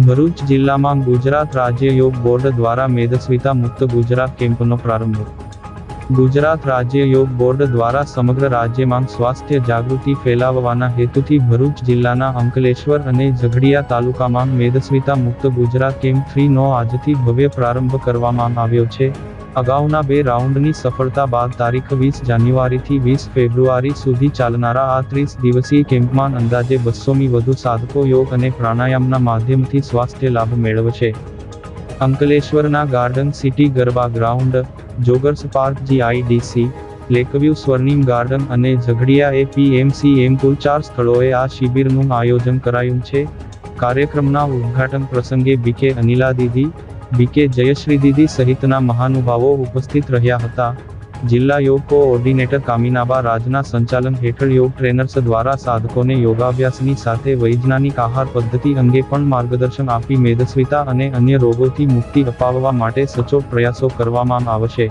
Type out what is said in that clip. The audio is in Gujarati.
ભરૂચ જિલ્લામાં ગુજરાત રાજ્ય યોગ બોર્ડ દ્વારા મેદસ્વીતા મુક્ત ગુજરાત કેમ્પનો પ્રારંભ. ગુજરાત રાજ્ય યોગ બોર્ડ દ્વારા સમગ્ર રાજ્યમાં સ્વાસ્થ્ય જાગૃતિ ફેલાવવાના હેતુથી ભરૂચ જિલ્લાના અંકલેશ્વર અને ઝઘડિયા તાલુકામાં મેદસ્વીતા મુક્ત ગુજરાત કેમ્પ થ્રીનો આજથી ભવ્ય પ્રારંભ કરવામાં આવ્યો છે. અગાઉના બે રાઉન્ડની સફળતા બાદ તારીખ વીસ જાન્યુઆરીથી વીસ ફેબ્રુઆરી સુધી ચાલનારા આ ત્રીસ દિવસીય કેમ્પમાં અંદાજે બસોમી વધુ સાધકો યોગ અને પ્રાણાયામના માધ્યમથી સ્વાસ્થ્ય લાભ મેળવશે. અંકલેશ્વરના garden city garba ground, joggers park GIDC, lakeview Swarnim garden અને ઝઘડિયા એ પીએમસી એમ કુલ ચાર સ્થળોએ આ શિબિરનું આયોજન કરાયું છે. કાર્યક્રમના ઉદ્ઘાટન પ્રસંગે બીકે અનિલા દીદી બીકે જયશ્રી દીદી સહિતના મહાનુભાવો ઉપસ્થિત રહ્યા હતા. જિલ્લા યોગ કોઓર્ડિનેટર કામિનાબા રાજના સંચાલન હેઠળ યોગ ટ્રેનર્સ દ્વારા સાધકોને યોગાભ્યાસની સાથે વૈજ્ઞાનિક આહાર પદ્ધતિ અંગે પણ માર્ગદર્શન આપી મેદસ્વીતા અને અન્ય રોગોથી મુક્તિ અપાવવા માટે સચોટ પ્રયાસો કરવામાં આવશે.